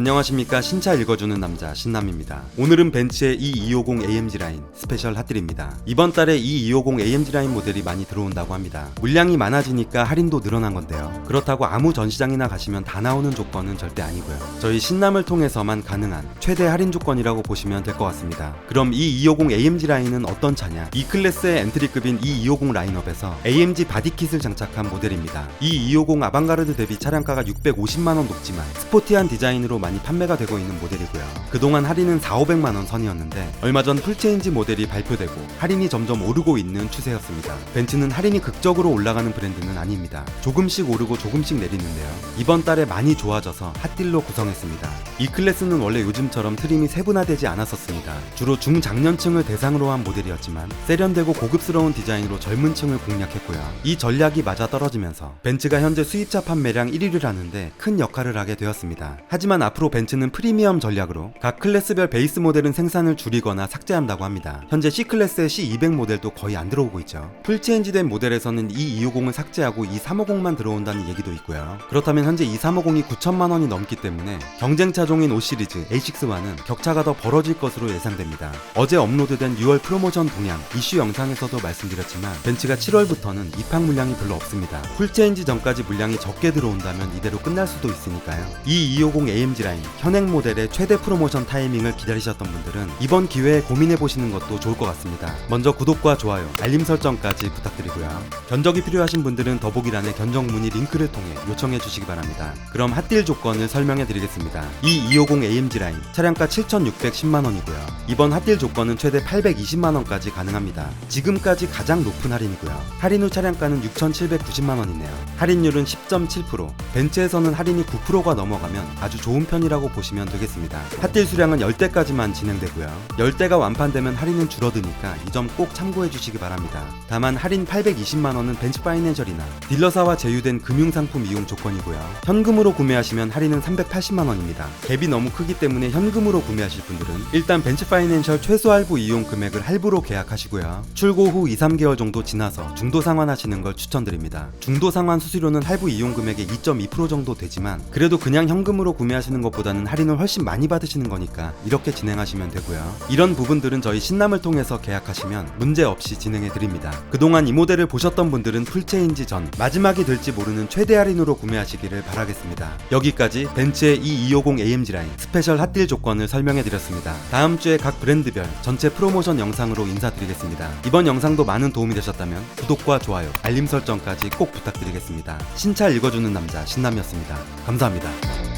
안녕하십니까 신차 읽어주는 남자 신남입니다. 오늘은 벤츠의 E250 AMG 라인 스페셜 핫딜입니다. 이번 달에 E250 AMG 라인 모델이 많이 들어온다고 합니다. 물량이 많아지니까 할인도 늘어난 건데요. 그렇다고 아무 전시장이나 가시면 다 나오는 조건은 절대 아니고요. 저희 신남을 통해서만 가능한 최대 할인 조건이라고 보시면 될 것 같습니다. 그럼 E250 AMG 라인은 어떤 차냐? E 클래스의 엔트리급인 E250 라인업에서 AMG 바디킷을 장착한 모델입니다. E250 아방가르드 대비 차량가가 650만 원 높지만 스포티한 디자인으로 많이 판매가 되고 있는 모델이고요. 그동안 할인은 4, 500만 원 선이었는데 얼마 전 풀체인지 모델이 발표되고 할인이 점점 오르고 있는 추세였습니다. 벤츠는 할인이 극적으로 올라가는 브랜드는 아닙니다. 조금씩 오르고 조금씩 내리는데요. 이번 달에 많이 좋아져서 핫딜로 구성했습니다. 이 클래스는 원래 요즘처럼 트림이 세분화되지 않았었습니다. 주로 중장년층을 대상으로 한 모델이었지만 세련되고 고급스러운 디자인으로 젊은 층을 공략했고요. 이 전략이 맞아 떨어지면서 벤츠가 현재 수입차 판매량 1위를 하는데 큰 역할을 하게 되었습니다. 하지만 앞으로 벤츠는 프리미엄 전략으로 각 클래스별 베이스 모델은 생산을 줄이거나 삭제한다고 합니다. 현재 C클래스의 C200 모델도 거의 안 들어오고 있죠. 풀체인지된 모델에서는 이 250을 삭제하고 이 350만 들어온다는 얘기도 있고요. 그렇다면 현재 이 350이 9천만 원이 넘기 때문에 경쟁 차 종인 5 시리즈 A6와는 격차가 더 벌어질 것으로 예상됩니다. 어제 업로드된 6월 프로모션 동향 이슈 영상에서도 말씀드렸지만 벤츠가 7월부터는 입항 물량이 별로 없습니다. 풀체인지 전까지 물량이 적게 들어온다면 이대로 끝날 수도 있으니까요. 이 250 AMG 라인 현행 모델의 최대 프로모션 타이밍을 기다리셨던 분들은 이번 기회에 고민해 보시는 것도 좋을 것 같습니다. 먼저 구독과 좋아요, 알림 설정까지 부탁드리고요. 견적이 필요하신 분들은 더보기란에 견적 문의 링크를 통해 요청해 주시기 바랍니다. 그럼 핫딜 조건을 설명해 드리겠습니다. 이250 AMG 라인 차량가 7,610만 원이고요. 이번 핫딜 조건은 최대 820만 원까지 가능합니다. 지금까지 가장 높은 할인이고요. 할인 후 차량가는 6,790만 원이네요. 할인율은 10.7%. 벤츠에서는 할인이 9%가 넘어가면 아주 좋은 편이라고 보시면 되겠습니다. 핫딜 수량은 10대까지만 진행되고요. 10대가 완판되면 할인은 줄어드니까 이 점 꼭 참고해 주시기 바랍니다. 다만 할인 820만 원은 벤츠 파이낸셜이나 딜러사와 제휴된 금융상품 이용 조건이고요. 현금으로 구매하시면 할인은 380만 원입니다. 갭이 너무 크기 때문에 현금으로 구매하실 분들은 일단 벤츠 파이낸셜 최소 할부 이용 금액을 할부로 계약하시고요. 출고 후 2, 3개월 정도 지나서 중도 상환하시는 걸 추천드립니다. 중도 상환 수수료는 할부 이용 금액의 2.2% 정도 되지만 그래도 그냥 현금으로 구매하시는 것보다는 할인을 훨씬 많이 받으시는 거니까 이렇게 진행하시면 되고요. 이런 부분들은 저희 신남을 통해서 계약하시면 문제 없이 진행해 드립니다. 그동안 이 모델을 보셨던 분들은 풀체인지 전 마지막이 될지 모르는 최대 할인으로 구매하시기를 바라겠습니다. 여기까지 벤츠의 E250 AMG 라인 스페셜 핫딜 조건을 설명해 드렸습니다. 다음 주에 각 브랜드별 전체 프로모션 영상으로 인사드리겠습니다. 이번 영상도 많은 도움이 되셨다면 구독과 좋아요, 알림 설정까지 꼭 부탁드리겠습니다. 신차 읽어주는 남자 신남이었습니다. 감사합니다.